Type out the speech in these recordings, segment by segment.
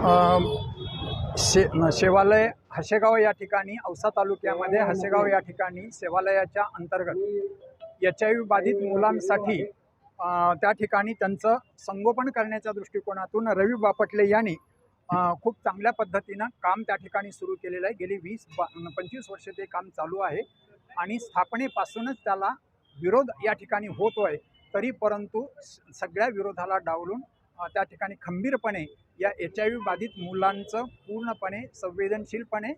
शे सेवालय शेवालय हसेगाव या ठिकाणी औसा तालुक्यामध्ये हसेगाव या ठिकाणी सेवालयाच्या अंतर्गत एच आय व्ही बाधित मुलांसाठी त्या ठिकाणी त्यांचं संगोपन करण्याच्या दृष्टिकोनातून रवी बापटले यांनी खूप चांगल्या पद्धतीनं काम त्या ठिकाणी सुरू केलेलं आहे. गेली वीस बा पंचवीस वर्ष ते काम चालू आहे आणि स्थापनेपासूनच त्याला विरोध या ठिकाणी होतो आहे तरी परंतु स- सगळ्या विरोधाला डावलून त्या ठिकाणी खंबीरपणे या एच आय व्ही बाधित मुलांचं पूर्णपणे संवेदनशीलपणे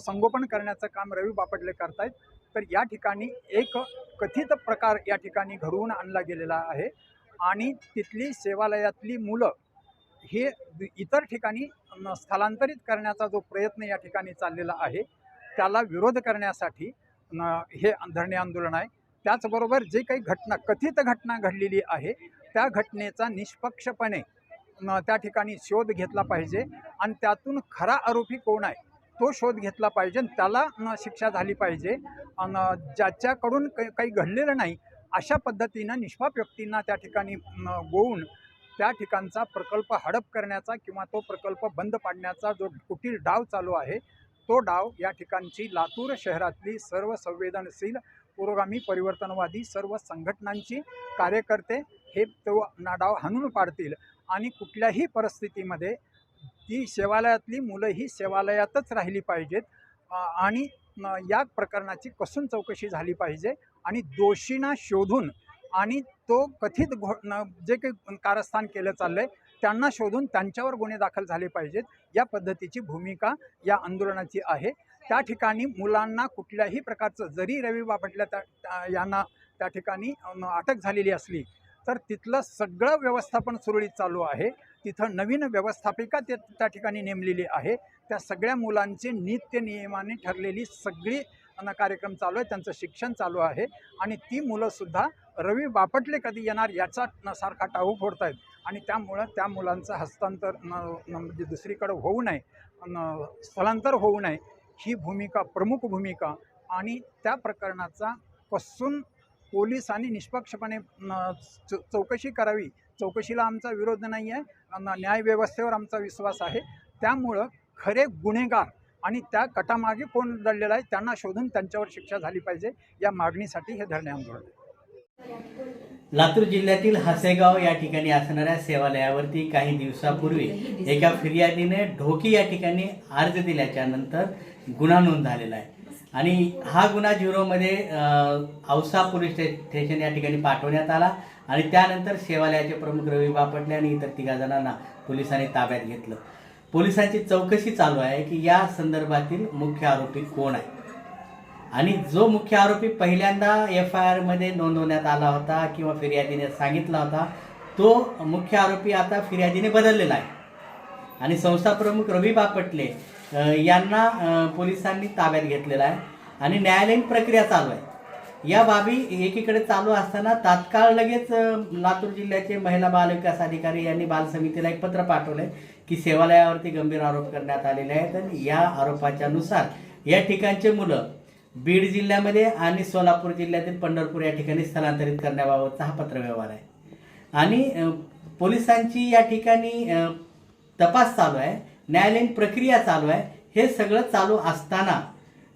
संगोपन करण्याचं काम रवी बापटले करतायत. तर या ठिकाणी एक कथित प्रकार या ठिकाणी घडवून आणला गेलेला आहे आणि तिथली सेवालयातली मुलं हे इतर ठिकाणी स्थलांतरित करण्याचा जो प्रयत्न या ठिकाणी चाललेला आहे त्याला विरोध करण्यासाठी हे धरणे आंदोलन आहे. त्याचबरोबर जे काही घटना कथित घटना घडलेली आहे त्या घटनेचा निष्पक्षपणे त्या ठिकाणी शोध घेतला पाहिजे आणि त्यातून खरा आरोपी कोण आहे तो शोध घेतला पाहिजे आणि त्याला शिक्षा झाली पाहिजे. आणि ज्याच्याकडून काही काही घडलेलं नाही अशा पद्धतीनं निष्पाप व्यक्तींना त्या ठिकाणी गोवून त्या ठिकाणचा प्रकल्प हडप करण्याचा किंवा तो प्रकल्प बंद पाडण्याचा जो कुटील डाव चालू आहे तो डाव या ठिकाणची लातूर शहरातली सर्व संवेदनशील पुरोगामी परिवर्तनवादी सर्व संघटनांची कार्यकर्ते हे तो नाडाव हाणून पाडतील. आणि कुठल्याही परिस्थितीमध्ये ती सेवालयातली मुलं ही सेवालयातच राहिली पाहिजेत. आणि या प्रकरणाची कसून चौकशी झाली पाहिजे? आणि दोषींना शोधून आणि तो कथित घो न- जे काही कारस्थान केलं चाललं आहे त्यांना शोधून त्यांच्यावर गुन्हे दाखल झाले पाहिजेत. या पद्धतीची भूमिका या आंदोलनाची आहे. त्या ठिकाणी मुलांना कुठल्याही प्रकारचं जरी रवी बापटल्या त्या यांना त्या ठिकाणी अटक झालेली असली तर तिथलं सगळं व्यवस्थापन सुरळीत चालू आहे. तिथं नवीन व्यवस्थापिका ते त्या ठिकाणी नेमलेली आहे. त्या सगळ्या मुलांची नित्य नियमाने ठरलेली सगळी कार्यक्रम चालू आहे. त्यांचं शिक्षण चालू आहे. आणि ती मुलंसुद्धा रवी बापटले कधी येणार याचा न- सारखा टाहू फोडत आहेत आणि त्यामुळं त्या मुलांचं हस्तांतर न- म्हणजे दुसरीकडं होऊ नये न स्थलांतर होऊ नये ही भूमिका प्रमुख भूमिका आणि त्या प्रकरणाचा कसून पोलिसांनी निष्पक्षपणे चौकशी करावी. चौकशीला आमचा विरोध नाही आहे. न्यायव्यवस्थेवर आमचा विश्वास आहे. त्यामुळं खरे गुन्हेगार आणि त्या कटामागे कोण दडलेला आहे त्यांना शोधून त्यांच्यावर शिक्षा झाली पाहिजे या मागणीसाठी हे धरणे आंदोलन. लातूर जिल्ह्यातील हसेगाव या ठिकाणी असणाऱ्या सेवालयावरती काही दिवसापूर्वी एका फिर्यादीने ढोकी या ठिकाणी अर्ज दिल्याच्या नंतर गुन्हा नोंद झालेला आहे. आणि हा गुन्हा झिरोमध्ये औसा पोलीस स्टे- स्टेशन या ठिकाणी पाठवण्यात आला आणि त्यानंतर सेवालयाचे प्रमुख रवी बापटले आणि इतर तिघा जणांना पोलिसांनी ताब्यात घेतलं. पोलिसांची चौकशी चालू आहे की या संदर्भातील मुख्य आरोपी कोण आहे. आणि जो मुख्य आरोपी पहिल्यांदा एफ आय आरमध्ये नोंदवण्यात आला होता किंवा फिर्यादीने सांगितला होता तो मुख्य आरोपी आता फिर्यादीने बदललेला आहे. आणि संस्थाप्रमुख रवी बापटले यांना पोलिसांनी ताब्यात घेतलेला आहे आणि न्यायालयीन प्रक्रिया चालू आहे. या बाबी एकीकडे चालू असताना तात्काळ लगेच लातूर जिल्ह्याचे महिला बाल विकास अधिकारी यांनी बाल समितीला एक पत्र पाठवलंय की सेवालयावरती गंभीर आरोप करण्यात आलेले आहेत आणि या आरोपाच्या नुसार या ठिकाणचे मुलं बीड जिल्ह्यामध्ये आणि सोलापूर जिल्ह्यातील पंढरपूर या ठिकाणी स्थलांतरित करण्याबाबतचा हा पत्रव्यवहार आहे. आणि पोलिसांची या ठिकाणी तपास चालू आहे न्यायालयीन प्रक्रिया चालू आहे. हे सगळं चालू असताना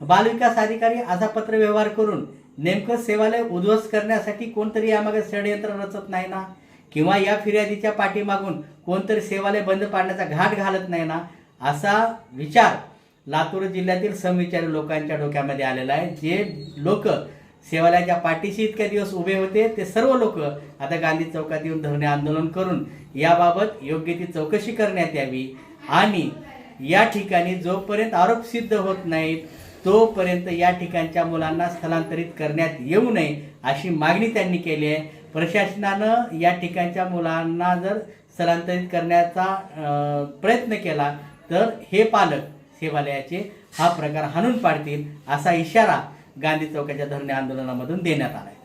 बालविकास अधिकारी असा पत्रव्यवहार करून नेमकं सेवालय उद्ध्वस्त करण्यासाठी कोणतरी यामागे षडयंत्र रचत नाही ना? किंवा या फिर्यादीच्या पाठीमागून कोणतरी सेवालय बंद पाडण्याचा घाट घालत नाही ना? असा विचार लातूर जिल्ह्यातील समविचारी लोकांच्या डोक्यामध्ये आलेला आहे. जे लोक सेवालयाच्या पाठीशी इतक्या दिवस उभे होते ते सर्व लोक आता गांधी चौकात येऊन धरणे आंदोलन करून याबाबत योग्य ती चौकशी करण्यात यावी. आणि या ठिकाणी जोपर्यंत आरोप सिद्ध होत नाहीत तोपर्यंत या ठिकाणच्या मुलांना स्थलांतरित करण्यात येऊ नये अशी मागणी त्यांनी केली आहे. प्रशासनानं या ठिकाणच्या मुलांना जर स्थलांतरित करण्याचा प्रयत्न केला तर हे पालक सेवालयाचे हा प्रकार हाणून पाडतील असा इशारा गांधी चौकाच्या धरणे आंदोलनामधून देण्यात आला आहे